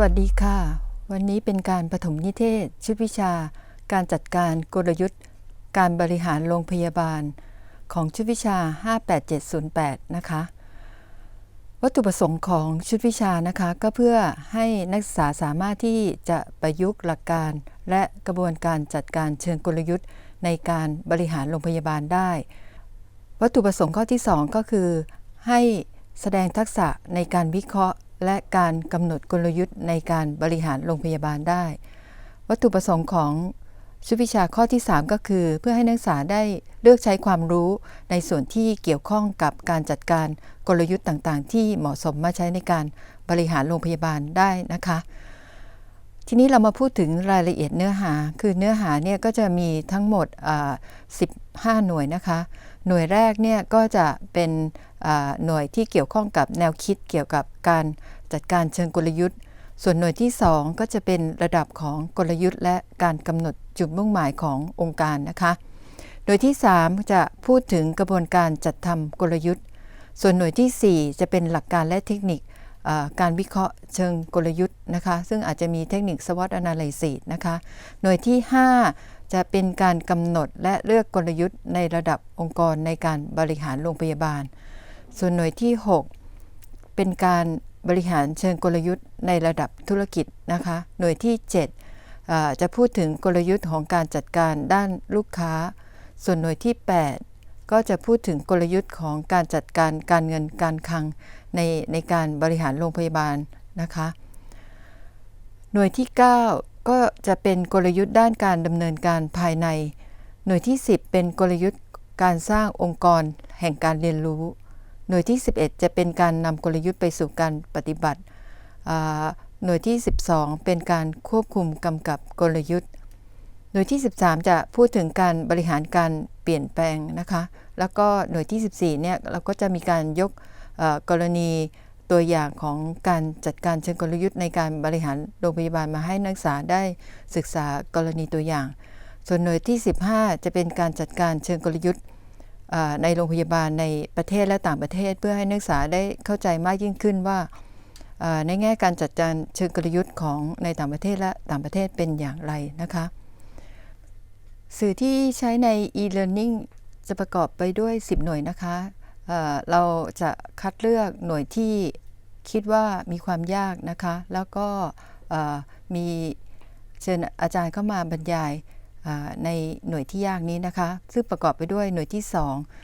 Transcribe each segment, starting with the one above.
วัสดีค่ะ วันนี้เป็นการปฐมนิเทศ ชุดวิชา การจัดการกลยุทธ์ การบริหารโรงพยาบาล ของชุดวิชา 58708 นะคะ วัตถุประสงค์ของชุดวิชานะคะ ก็เพื่อให้นักศึกษาสามารถที่จะประยุกต์หลักการ และกระบวนการจัดการเชิงกลยุทธ์ ในการบริหารโรงพยาบาลได้ วัตถุประสงค์ข้อที่ 2 ก็คือ ให้แสดงทักษะในการวิเคราะห์ และการกำหนดกลยุทธ์ในการบริหารโรงพยาบาลได้ วัตถุประสงค์ของชุดวิชาข้อที่ 3 ก็คือ เพื่อให้นักศึกษาได้เลือกใช้ความรู้ในส่วนที่เกี่ยวข้องกับการจัดการกลยุทธ์ต่างๆ ที่เหมาะสมมาใช้ในการบริหารโรงพยาบาลได้นะคะ ทีนี้เรามาพูดถึงรายละเอียดเนื้อหา คือเนื้อหาเนี่ยก็จะมีทั้งหมด15 หน่วยนะคะ หน่วยแรกเนี่ยก็จะเป็นหน่วยที่เกี่ยวข้องกับแนวคิดเกี่ยวกับการจัดการเชิงกลยุทธ์ ส่วนหน่วยที่ 2 ก็จะเป็นระดับของกลยุทธ์ และการกำหนดจุดมุ่งหมายขององค์การนะคะ หน่วยที่ 3 จะพูดถึงกระบวนการจัดทำกลยุทธ์ ส่วนหน่วยที่ 4 จะเป็นหลักการและเทคนิค การวิเคราะห์เชิงกลยุทธ์นะคะ ซึ่งอาจจะมีเทคนิค SWOT analysis นะคะหน่วยที่ 5 จะเป็นการกำหนดและเลือกกลยุทธ์ในระดับองค์กรในการบริหารโรงพยาบาล ส่วนหน่วยที่ 6 เป็นการบริหารเชิงกลยุทธ์ในระดับธุรกิจนะคะ หน่วยที่ 7 จะพูดถึงกลยุทธ์ของการจัดการด้านลูกค้า ส่วนหน่วยที่ 8 ก็จะพูดถึงกลยุทธ์ของการจัดการการเงินการคลัง ในในการบริหารโรงพยาบาลนะคะ หน่วยที่ 9 ก็จะเป็นกลยุทธ์ด้านการดำเนินการภายใน หน่วยที่ 10 เป็นกลยุทธ์การสร้างองค์กรแห่งการเรียนรู้ หน่วยที่ 11 จะเป็นการนำกลยุทธ์ไปสู่การปฏิบัติ หน่วยที่ 12 เป็นการควบคุมกำกับกลยุทธ์ หน่วยที่ 13 จะพูดถึงการบริหารการเปลี่ยนแปลงนะคะ แล้วก็หน่วยที่ 14 เนี่ยเราก็จะมีการยก กรณีตัวอย่างของการจัดการเชิงกลยุทธ์ในการบริหารโรงพยาบาลมาให้นักศึกษาได้ศึกษากรณีตัวอย่าง ส่วนหน่วยที่ 15 จะเป็นการจัดการเชิงกลยุทธ์ในโรงพยาบาลในประเทศและต่างประเทศ เพื่อให้นักศึกษาได้เข้าใจมากยิ่งขึ้นว่าในแง่การจัดการเชิงกลยุทธ์ของในต่างประเทศและต่างประเทศเป็นอย่างไรนะคะ สื่อที่ใช้ใน e-learning จะประกอบไปด้วย 10 หน่วยนะคะ เราจะคัดเลือกหน่วยที่คิดว่ามีความยากนะคะ แล้วก็มีเชิญอาจารย์เข้ามาบรรยายในหน่วยที่ยากนี้นะคะ ซึ่งประกอบไปด้วยหน่วยที่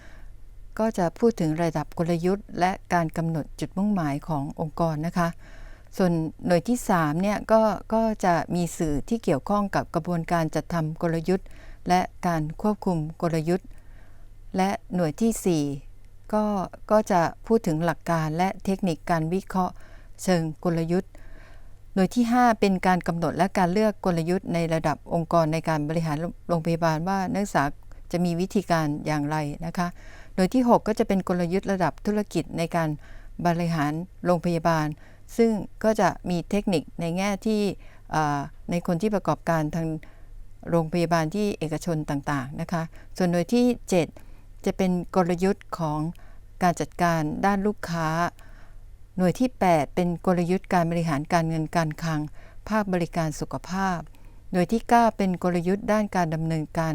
2 ก็จะพูดถึงระดับกลยุทธ์ และการกำหนดจุดมุ่งหมายขององค์กรนะคะ ส่วนหน่วยที่3เนี่ยก็ก็จะมีสื่อที่เกี่ยวข้องกับกระบวนการจัดทำกลยุทธ์ และการควบคุมกลยุทธ์ และหน่วยที่ 4 ก็ก็จะพูดถึงหลักการและเทคนิคการวิเคราะห์เชิงกลยุทธ์ หน่วยที่ 5 เป็นการกำหนดและการเลือกกลยุทธ์ในระดับองค์กรในการบริหารโรงพยาบาลว่านักศึกษาจะมีวิธีการอย่างไรนะคะหน่วยที่ 6 ก็จะเป็นกลยุทธ์ระดับธุรกิจในการบริหารโรงพยาบาล ซึ่งก็จะมีเทคนิคในแง่ที่ในคนที่ประกอบการทางโรงพยาบาลที่เอกชนต่างๆนะคะ ส่วนหน่วยที่ 7 จะเป็นกลยุทธ์ของ การจัดการด้านลูกค้า หน่วยที่ 8 เป็นกลยุทธ์การบริหารการเงินการคลัง ภาคบริการสุขภาพ หน่วยที่ 9 เป็นกลยุทธ์ด้านการดำเนินการ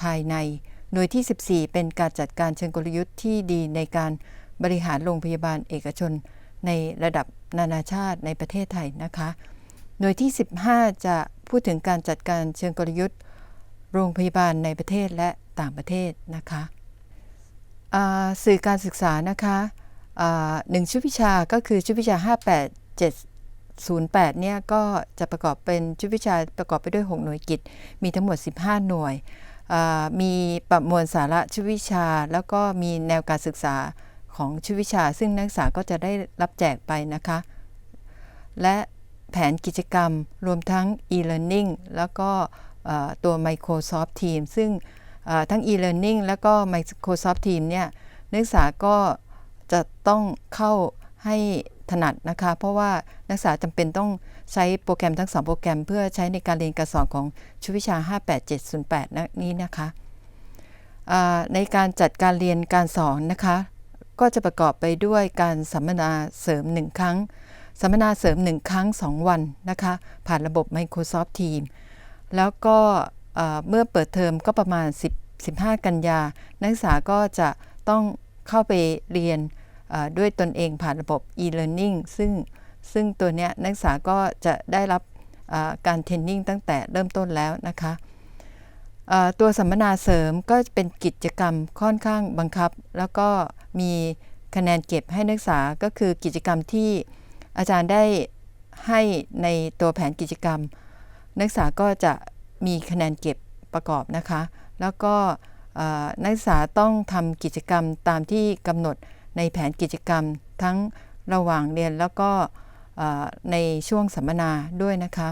ภายใน หน่วยที่ 14 เป็นการจัดการเชิงกลยุทธ์ที่ดีในการบริหารโรงพยาบาลเอกชน ในระดับนานาชาติในประเทศไทยนะคะ หน่วยที่ 15 จะพูดถึงการจัดการเชิงกลยุทธ์ โรงพยาบาลในประเทศและต่างประเทศนะคะ สื่อการศึกษานะคะหนึ่งชุดวิชาก็คือชุดวิชา 58708 เนี่ยก็จะประกอบเป็นชุดวิชาประกอบไปด้วย 6 หน่วยกิจ มีทั้งหมด 15 หน่วย มีประมวลสาระชุดวิชา แล้วก็มีแนวการศึกษาของชุดวิชา ซึ่งนักศึกษาก็จะได้รับแจกไปนะคะ และแผนกิจกรรมรวมทั้ง e-learning แล้วก็ตัว Microsoft Teams ซึ่ง ทั้ง e-learning แล้วก็ Microsoft Teams เนี่ยนักศึกษาก็จะต้องเข้าให้ถนัดนะคะ เพราะว่านักศึกษาจำเป็นต้องใช้โปรแกรมทั้ง 2 โปรแกรม เพื่อใช้ในการเรียนการสอนของชุดวิชา 58708นนี้นะคะในการจัดการเรียนการสอนนะคะ ก็จะประกอบไปด้วยการสัมมนาเสริม 1 ครั้ง สัมมนาเสริม 1 ครั้ง 2 วันนะคะ ผ่านระบบ Microsoft Teams แล้วก็ เมื่อเปิดเทอมก็ประมาณ 10 15 กันยา นักศึกษาก็จะต้องเข้าไปเรียนด้วยตนเองผ่านระบบ e-learning ซึ่งซึ่งตัวเนี้ยนักศึกษาก็จะได้รับการเทรนนิ่งตั้งแต่เริ่มต้นแล้วนะคะตัวสัมมนาเสริมก็เป็นกิจกรรมค่อนข้างบังคับ แล้วก็มีคะแนนเก็บให้นักศึกษาก็คือกิจกรรมที่อาจารย์ได้ให้ในตัวแผนกิจกรรม นักศึกษาก็จะ มีคะแนนเก็บประกอบนะคะ แล้วก็นักศึกษาต้องทำกิจกรรมตามที่กำหนดในแผนกิจกรรมทั้งระหว่างเรียนแล้วก็ในช่วงสัมมนาด้วยนะคะ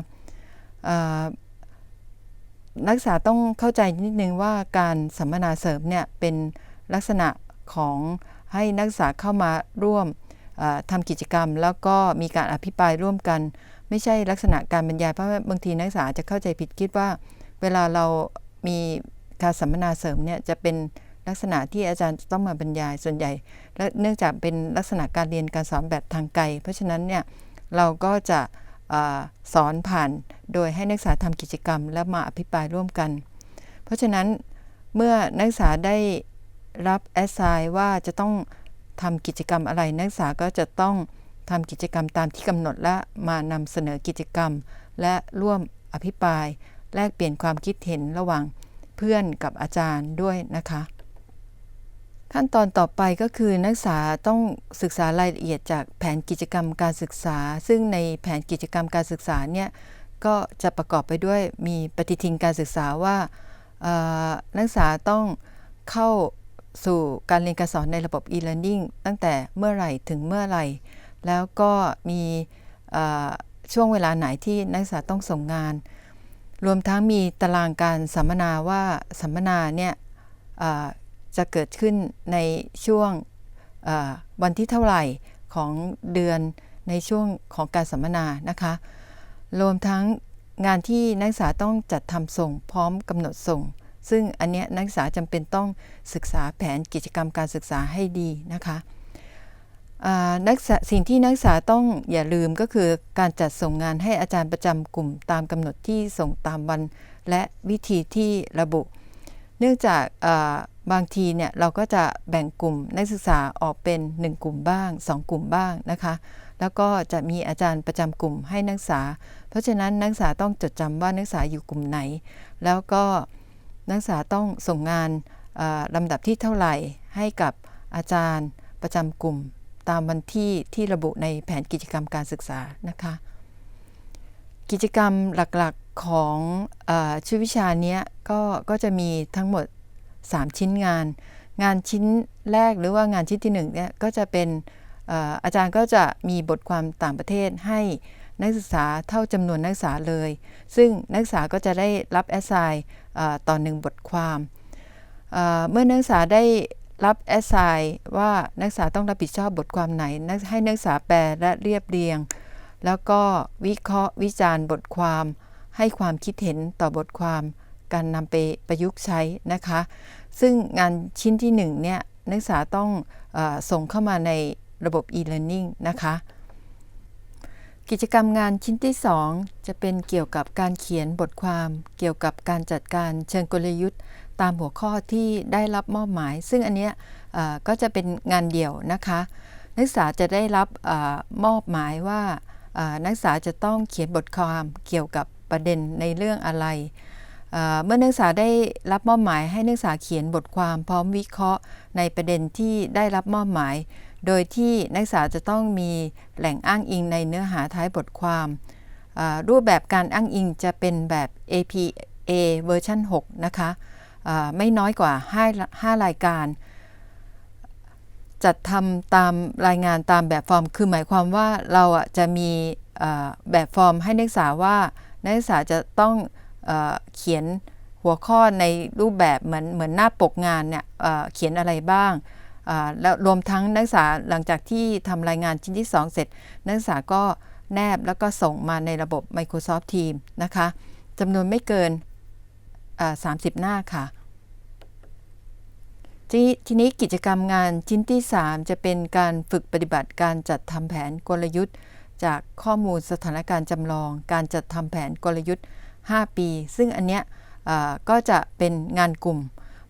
นักศึกษาต้องเข้าใจนิดนึงว่าการสัมมนาเสริมเนี่ยเป็นลักษณะของให้นักศึกษาเข้ามาร่วมทำกิจกรรม แล้วก็มีการอภิปรายร่วมกัน ไม่ใช่ลักษณะการบรรยายเพราะบางทีนักศึกษาจะเข้าใจผิดคิดว่า เวลาเรามีการสัมมนาเสริมเนี่ยจะเป็นลักษณะที่อาจารย์จะต้องมาบรรยายส่วนใหญ่ และเนื่องจากเป็นลักษณะการเรียนการสอนแบบทางไกล เพราะฉะนั้นเนี่ยเราก็จะอสอนผ่านโดยให้นักศึกษาทำกิจกรรม และมาอภิปรายร่วมกัน เพราะฉะนั้นเมื่อนักศึกษาได้รับแอสไซน์ว่าจะต้องทำกิจกรรมอะไรนักศึกษาก็จะต้อง ทำกิจกรรมตามที่กำหนดและมานำเสนอกิจกรรม และร่วมอภิปราย แลกเปลี่ยนความคิดเห็นระหว่างเพื่อนกับอาจารย์ด้วยนะคะ ขั้นตอนต่อไปก็คือนักศึกษาต้องศึกษารายละเอียดจากแผนกิจกรรมการศึกษา ซึ่งในแผนกิจกรรมการศึกษาเนี่ยก็จะประกอบไปด้วยมีปฏิทินการศึกษาว่านักศึกษาต้องเข้าสู่การเรียนการสอนในระบบ e-learning ตั้งแต่เมื่อไหร่ถึงเมื่อไหร่ แล้วก็มีช่วงเวลาไหนที่นักศึกษาต้องส่งงาน รวมทั้งมีตารางการสัมมนาว่าสัมมนาเนี่ยจะเกิดขึ้นในช่วงวันที่เท่าไหร่ของเดือนในช่วงของการสัมมนานะคะ รวมทั้งงานที่นักศึกษาต้องจัดทำส่งพร้อมกำหนดส่ง ซึ่งอันเนี้ยนักศึกษาจำเป็นต้องศึกษาแผนกิจกรรมการศึกษาให้ดีนะคะ นักสิ่งที่นักศึกษาต้องอย่าลืมก็คือการจัดส่งงานให้อาจารย์ประจำกลุ่มตามกำหนดที่ส่งตามวัน และวิธีที่ระบุ เนื่องจากบางทีเนี่ยเราก็จะแบ่งกลุ่มนักศึกษาออกเป็น 1 กลุ่มบ้าง 2 กลุ่มบ้างนะคะ แล้วก็จะมีอาจารย์ประจำกลุ่มให้นักศึกษา เพราะฉะนั้นนักศึกษาต้องจดจำว่านักศึกษาอยู่กลุ่มไหน แล้วก็นักศึกษาต้องส่งงานอ่าลำดับที่เท่าไหร่ให้กับอาจารย์ประจำกลุ่ม ตามวันที่ที่ระบุในแผนกิจกรรมการศึกษานะคะ กิจกรรมหลักๆของอาชุดวิชานี้ก็ก็จะมีทั้งหมด 3 ชิ้นงาน งานชิ้นแรกหรือว่างานชิ้นที่1เนี่ยก็จะเป็นอาจารย์ก็จะมีบทความต่างประเทศให้นักศึกษาเท่าจำนวนนักศึกษาเลย ซึ่งนักศึกษาก็จะได้รับแอสไซน์ต่อหนึ่งบทความ เมื่อนักศึกษาได้ รับแอสไซน์ว่านักศึกษาต้องรับผิดชอบบทความไหนนักให้นักศึกษาแปลและเรียบเรียง แล้วก็วิเคราะห์วิจารณ์บทความ ให้ความคิดเห็นต่อบทความ การนำไปประยุกต์ใช้นะคะ ซึ่งงานชิ้นที่1เนี่ยนักศึกษาต้องอส่งเข้ามาในระบบ e-learning นะคะ กิจกรรมงานชิ้นที่ 2 จะเป็นเกี่ยวกับการเขียนบทความ เกี่ยวกับการจัดการเชิงกลยุทธ์ ตามหัวข้อที่ได้รับมอบหมาย ซึ่งอันเนี้ยก็จะเป็นงานเดี่ยวนะคะ นักศึกษาจะได้รับอมอบหมายว่านักศึกษาจะต้องเขียนบทความเกี่ยวกับประเด็นในเรื่องอะไร เมื่อนักศึกษาได้รับมอบหมายให้นักศึกษาเขียนบทความพร้อมวิเคราะห์ในประเด็นที่ได้รับมอบหมาย โดยที่นักศึกษาจะต้องมีแหล่งอ้างอิงในเนื้อหาท้ายบทความ รูปแบบการอ้างอิงจะเป็นแบบ APA เวอร์ชัน6นะคะ ไม่น้อยกว่า 5 5 รายการ จัดทำตามรายงานตามแบบฟอร์ม คือหมายความว่าเราจะมีแบบฟอร์มให้นักศึกษาว่านักศึกษาจะต้องเอเขียนหัวข้อในรูปแบบเหมือนเหมือนหน้าปกงานเนี่ยเเขียนอะไรบ้างแล้วรวมทั้งนักศึกษาหลังจากที่ทำรายงานชิ้นที่ 2 เสร็จ นักศึกษาก็แนบแล้วก็ส่งมาในระบบ Microsoft Teams นะคะจำนวนไม่เกิน อ่า30หน้าค่ะทีทีนี้กิจกรรมงานชิ้นที่ 3 จะเป็นการฝึกปฏิบัติการจัดทำแผนกลยุทธ์ จากข้อมูลสถานการณ์จำลอง การจัดทำแผนกลยุทธ์ 5 ปี ซึ่งอันเนี้ยก็จะเป็นงานกลุ่ม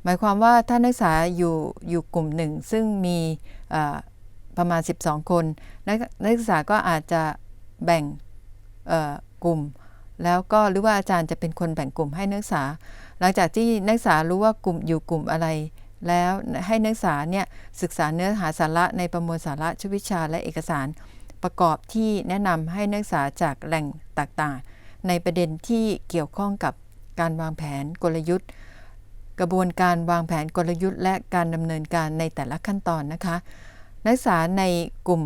หมายความว่าถ้านักศึกษาอยู่อยู่กลุ่มหนึ่งซึ่งมีประมาณ 12 คน นักนักศึกษาก็อาจจะแบ่งกลุ่ม แล้วก็หรือว่าอาจารย์จะเป็นคนแบ่งกลุ่มให้นักศึกษา หลังจากที่นักศึกษารู้ว่ากลุ่มอยู่กลุ่มอะไร แล้วให้นักศึกษาเนี่ยศึกษาเนื้อหาสาระในประมวลสาระชุดวิชาและเอกสารประกอบที่แนะนำให้นักศึกษาจากแหล่งต่างๆ ในประเด็นที่เกี่ยวข้องกับการวางแผนกลยุทธ์ กระบวนการวางแผนกลยุทธ์ และการดำเนินการในแต่ละขั้นตอนนะคะ นักศึกษาในกลุ่ม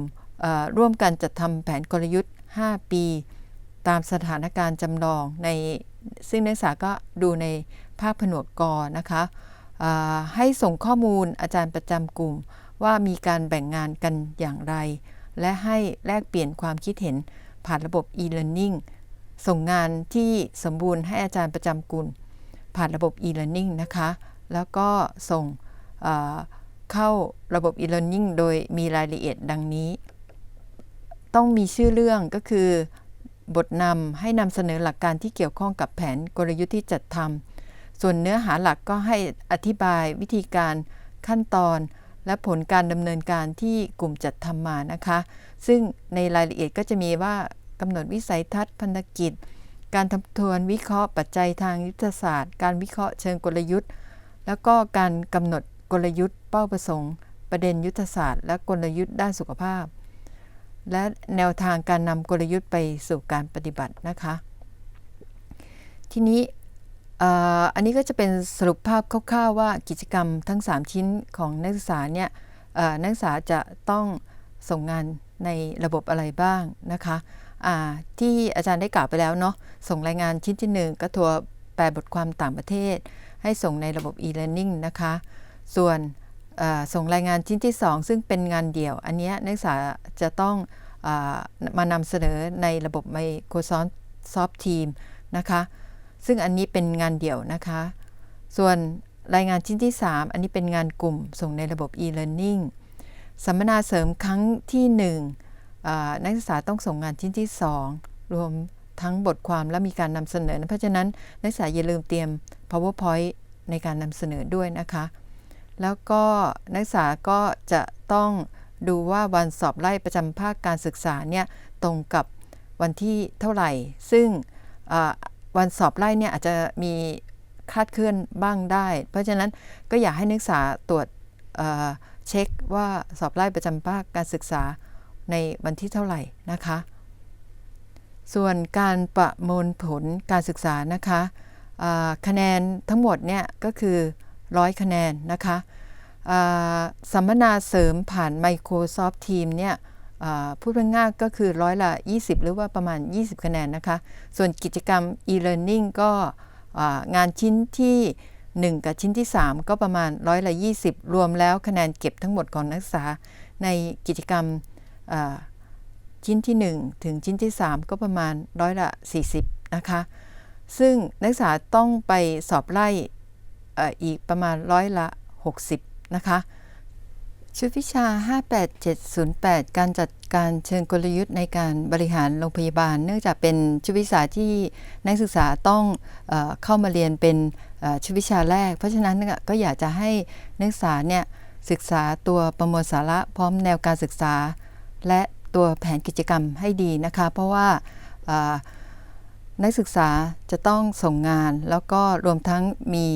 ร่วมกันจัดทำแผนกลยุทธ์ 5 ปี ตามสถานการณ์จำลองในซึ่งนักศึกษาก็ดูในภาพผนวกกอนะคะให้ส่งข้อมูลอาจารย์ประจำกลุ่ม ว่ามีการแบ่งงานกันอย่างไร และให้แลกเปลี่ยนความคิดเห็นผ่านระบบ e-learning ส่งงานที่สมบูรณ์ให้อาจารย์ประจำกลุ่ม ผ่านระบบ e-learning นะคะ แล้วก็ส่งเข้าระบบ e-learning โดยมีรายละเอียดดังนี้ ต้องมีชื่อเรื่องก็คือ บทนำให้นำเสนอหลักการที่เกี่ยวข้องกับแผนกลยุทธ์ที่จัดทำส่วนเนื้อหาหลักก็ให้อธิบายวิธีการขั้นตอน และผลการดำเนินการที่กลุ่มจัดทำมานะคะ ซึ่งในรายละเอียดก็จะมีว่ากำหนดวิสัยทัศน์พันธกิจ การทบทวนวิเคราะห์ปัจจัยทางยุทธศาสตร์ การวิเคราะห์เชิงกลยุทธ์ แล้วก็การกำหนดกลยุทธ์เป้าประสงค์ ประเด็นยุทธศาสตร์ และกลยุทธ์ด้านสุขภาพ และแนวทางการนำกลยุทธ์ไปสู่การปฏิบัตินะคะ ทีนี้อันนี้ก็จะเป็นสรุปภาพคร่าวๆว่ากิจกรรมทั้ง 3 ชิ้นของนักศึกษาเนี่ยนักศึกษาจะต้องส่งงานในระบบอะไรบ้างนะคะที่อาจารย์ได้กล่าวไปแล้วเนาะส่งรายงานชิ้นที่ 1 ก็ทัวแปลบทความต่างประเทศ ให้ส่งในระบบ e-learning นะคะ ส่วน ส่งรายงานชิ้นที่ 2 ซึ่งเป็นงานเดี่ยว อันนี้นักศึกษาจะต้องอมานำเสนอในระบบ Microsoft Team นะคะ ซึ่งอันนี้เป็นงานเดี่ยวนะคะ ส่วนรายงานชิ้นที่ 3 อันนี้เป็นงานกลุ่มส่งในระบบ e-learning สัมมนาเสริมครั้งที่1อ่านักศึกษาต้องส่งงานชิ้นที่ 2 รวมทั้งบทความและมีการนำเสนอ เพราะฉะนั้นนักศึกษาอย่าลืมเตรียม powerpoint ในการนำเสนอด้วยนะคะ แล้วก็นักศึกษาก็จะต้องดูว่าวันสอบไล่ประจำภาคการศึกษาเนี่ยตรงกับวันที่เท่าไหร่ ซึ่งวันสอบไล่เนี่ยอาจจะมีคาดเคลื่อนบ้างได้ เพราะฉะนั้นก็อยากให้นักศึกษาตรวจเเช็คว่าสอบไล่ประจำภาคการศึกษาในวันที่เท่าไหร่นะคะ ส่วนการประมวลผลการศึกษานะคะคะแนนทั้งหมดเนี่ยก็คือ 100คะแนนนะคะสัมมนาเสริมผ่าน Microsoft Teams เนี่ยพูดง่ายๆก็คือร้อยละ 20 หรือว่าประมาณ 20 คะแนนนะคะ ส่วนกิจกรรม e-learning ก็งานชิ้นที่ 1 กับชิ้นที่ 3 ก็ประมาณร้อยละ 20 รวมแล้วคะแนนเก็บทั้งหมดของนักศึกษา ในกิจกรรมชิ้นที่ 1 ถึงชิ้นที่ 3 ก็ประมาณร้อยละ 40 นะคะ ซึ่งนักศึกษาต้องไปสอบไล่ อีกประมาณร้อยละ 60 นะคะ ชุดวิชา 58708 การจัดการเชิงกลยุทธ์ในการบริหารโรงพยาบาล เนื่องจากเป็นชุดวิชาที่นักศึกษาต้องเอเข้ามาเรียนเป็นเอ่อชุดวิชาแรก เพราะฉะนั้นก็อยากจะให้นักศึกษาเนี่ยศึกษาตัวประมวลสาระพร้อมแนวการศึกษา และตัวแผนกิจกรรมให้ดีนะคะ เพราะว่านักศึกษาจะต้องส่งงานแล้วก็รวมทั้งมี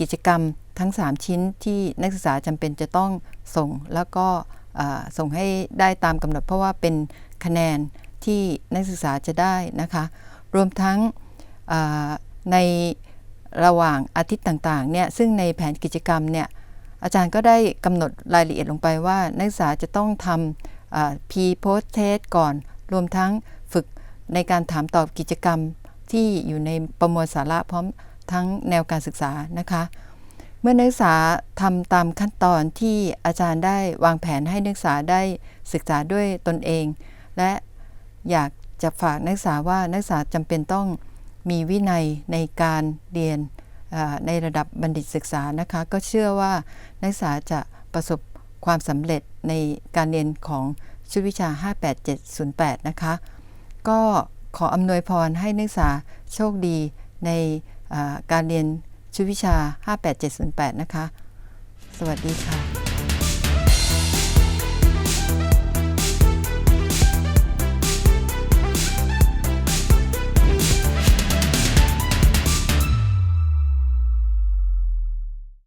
กิจกรรมทั้ง 3 ชิ้นที่นักศึกษาจำเป็นจะต้องส่ง แล้วก็ส่งให้ได้ตามกำหนดเพราะว่าเป็นคะแนนที่นักศึกษาจะได้นะคะ รวมทั้งในระหว่างอาทิตย์ต่างๆเนี่ยซึ่งในแผนกิจกรรมเนี่ยอาจารย์ก็ได้กำหนดรายละเอียดลงไปว่า นักศึกษาจะต้องทำ pre post test ก่อน รวมทั้งฝึกในการถามตอบกิจกรรมที่อยู่ในประมวลสาระพร้อม ทั้งแนวการศึกษานะคะ เมื่อนักศึกษาทำตามขั้นตอนที่อาจารย์ได้วางแผนให้นักศึกษาได้ศึกษาด้วยตนเอง และอยากจะฝากนักศึกษาว่านักศึกษาจำเป็นต้องมีวินัยในการเรียนในระดับบัณฑิตศึกษานะคะ ก็เชื่อว่านักศึกษาจะประสบความสำเร็จในการเรียนของชุดวิชา 58708 นะคะ ก็ขออำนวยพรให้นักศึกษาโชคดีใน การเรียนชุดวิชา 58708 นะคะ สวัสดีค่ะ